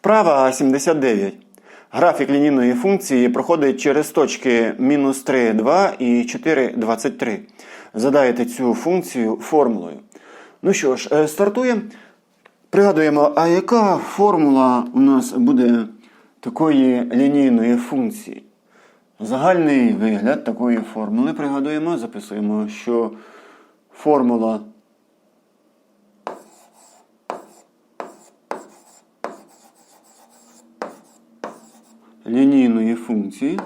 Вправа 79. Графік лінійної функції проходить через точки мінус 3, 2 і 4, 23. Задаєте цю функцію формулою. Ну що ж, е, стартуємо. Пригадуємо, а яка формула у нас буде такої лінійної функції? Загальний вигляд такої формули пригадуємо, записуємо, що формула лінійної функції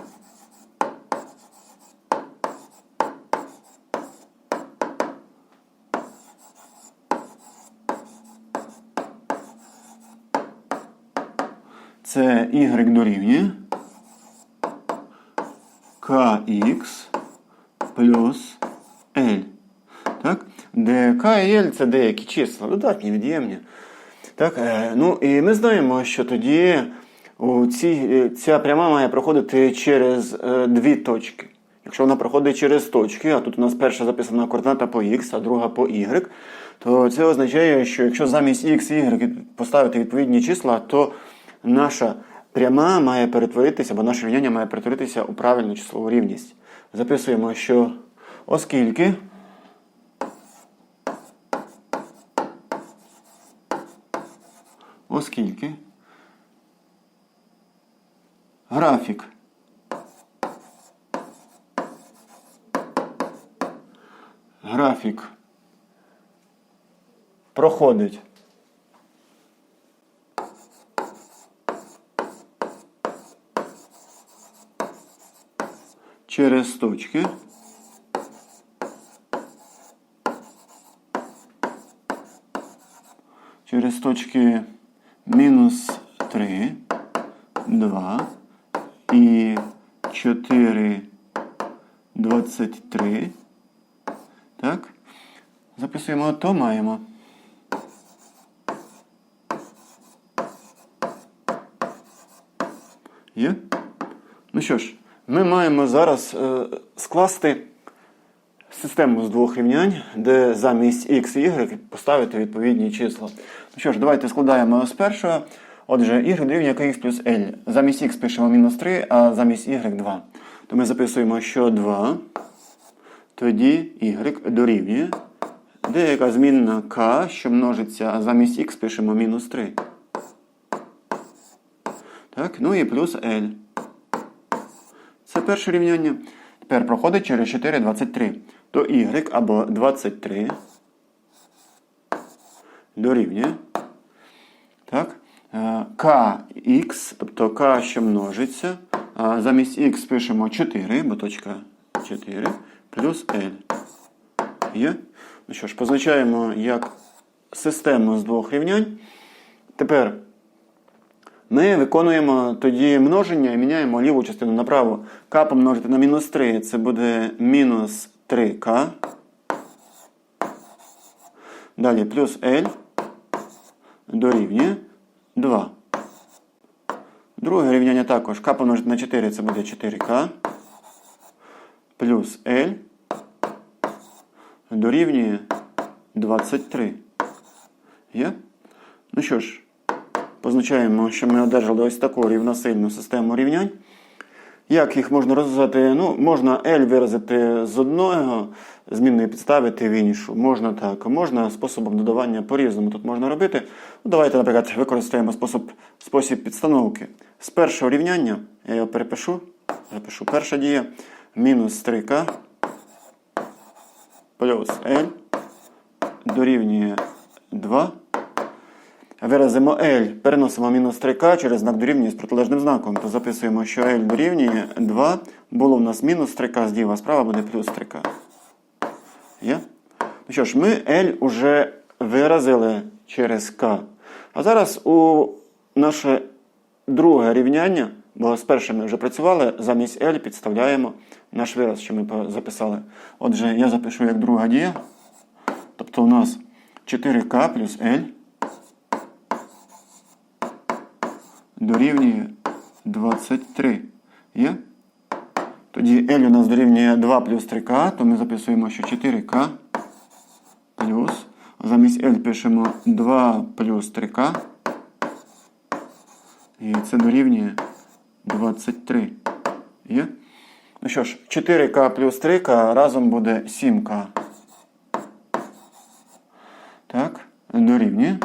це y дорівнює kx плюс L. Так? Де k і L це деякі числа, додатні, від'ємні. Так? е, Ну, і ми знаємо, що тоді ці, е, ця пряма має проходити через е, дві точки. Якщо вона проходить через точки, а тут у нас перша записана координата по x, а друга по y, то це означає, що якщо замість x і y поставити відповідні числа, то наша пряма має перетворитися, або наше рівняння має перетворитися у правильну числову рівність. Записуємо, що оскільки оскільки графік. Графік. Проходить. Через точки. Через точки мінус 3, 2 і 4, 23. Так? Записуємо, то маємо. Є? Ну що ж, ми маємо зараз е, скласти систему з двох рівнянь, де замість x і y поставити відповідні числа. Ну що ж, давайте складаємо з першого. Отже, y дорівнює kx плюс L. Замість x пишемо мінус 3, а замість y 2. То ми записуємо, що 2, тоді y дорівнює. Деяка змінна k, що множиться, а замість x пишемо мінус 3. Так, ну і плюс L. Це перше рівняння. Тепер проходить через 4, 23. То y або 23 дорівнює. Так. Е, kx, тобто k, що множиться. Замість x пишемо 4, бо точка 4, плюс L. Є? Ну що ж, позначаємо як систему з двох рівнянь. Тепер ми виконуємо тоді множення і міняємо ліву частину направо. К помножити на мінус 3, це буде мінус 3К. Далі плюс L дорівнює 2. Друге рівняння також. К помножити на 4, це буде 4К. Плюс L дорівнює 23. Є? Ну що ж. Позначаємо, що ми одержали ось таку рівносильну систему рівнянь. Як їх можна розв'язати? Ну, можна L виразити з одного змінної підставити в іншу. Можна так, можна способом додавання по-різному тут можна робити. Ну, Давайте, наприклад, використаємо спосіб, спосіб підстановки. З першого рівняння я його перепишу. Запишу перша дія. Мінус 3К плюс L дорівнює 2. Виразимо L, переносимо мінус 3К через знак дорівнює з протилежним знаком. То записуємо, що L дорівнює 2. Було в нас мінус 3К зліва, справа буде плюс 3К. Є? Ну що ж, ми L уже виразили через К. А зараз у наше друге рівняння, бо з першим ми вже працювали, замість L підставляємо наш вираз, що ми записали. Отже, я запишу як друга дія. Тобто у нас 4К плюс L. дорівнює 23. Є? Тоді L у нас дорівнює 2 плюс 3К, то ми записуємо, що 4К плюс. Замість L пишемо 2 плюс 3К І це дорівнює 23. Є? Ну що ж, 4К плюс 3К разом буде 7К. Так, дорівнює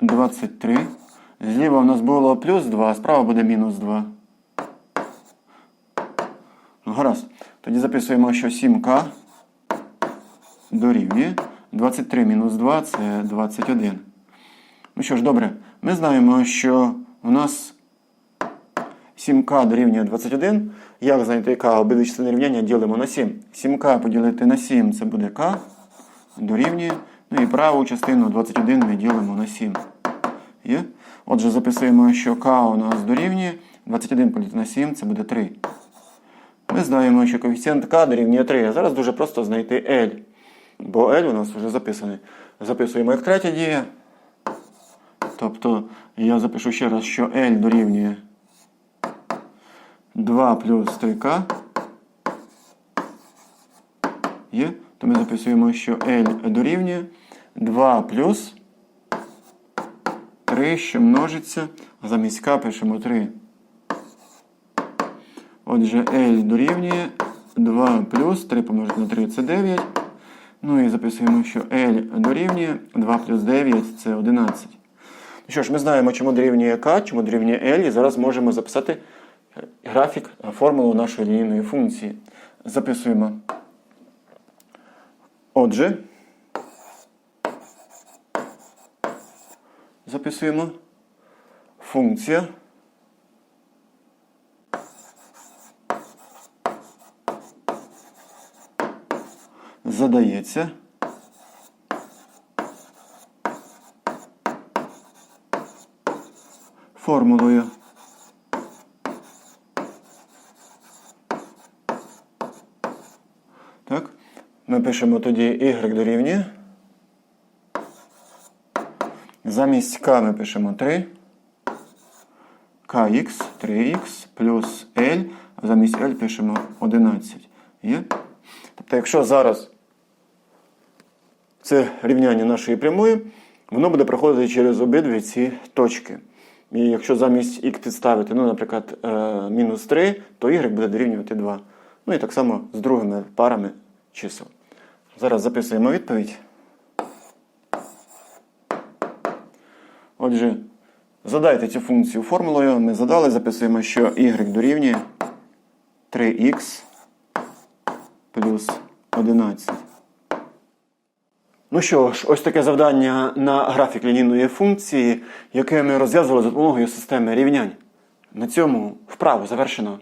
23. Зліва у нас було плюс 2, а справа буде мінус 2. Ну, гаразд. Тоді записуємо, що 7К дорівнює 23 мінус 2 це 21. Ну що ж, добре, ми знаємо, що у нас 7К дорівнює 21. Як знайти К? Обидві частини рівняння ділимо на 7. 7К поділити на 7 це буде К дорівнює. Ну і праву частину 21 ми ділимо на 7. Є? Отже, записуємо, що К у нас дорівнює. 21 поділити на 7 це буде 3. Ми знаємо, що коефіцієнт К дорівнює 3. А зараз дуже просто знайти L. Бо L у нас вже записаний. Записуємо як третя дія. Тобто я запишу ще раз, що L дорівнює 2 плюс 3К. Є? То ми записуємо, що L дорівнює 2 плюс 3, що множиться. А замість К пишемо 3. Отже, L дорівнює 2 плюс 3 помножити на 3 це 9. Ну і записуємо, що L дорівнює 2 плюс 9 це 11. Ну що ж, ми знаємо, чому дорівнює К, чому дорівнює L, і зараз можемо записати графік, е, формулу нашої лінійної функції. Записуємо. Отже, записуємо функція. Задається. Формулою. Так. Ми пишемо тоді y дорівнює. Замість k ми пишемо 3. kx, 3х плюс L, а замість L пишемо 11. Є? Тобто, якщо зараз це рівняння нашої прямої, воно буде проходити через обидві ці точки. І якщо замість х підставити, ну, наприклад, е, мінус 3, то y буде дорівнювати 2. Ну і так само з другими парами чисел. Зараз записуємо відповідь. Отже, задайте цю функцію формулою. Ми задали, записуємо, що y дорівнює 3х плюс 11. Ну що ж, ось таке завдання на графік лінійної функції, яке ми розв'язували за допомогою системи рівнянь. На цьому вправу завершено.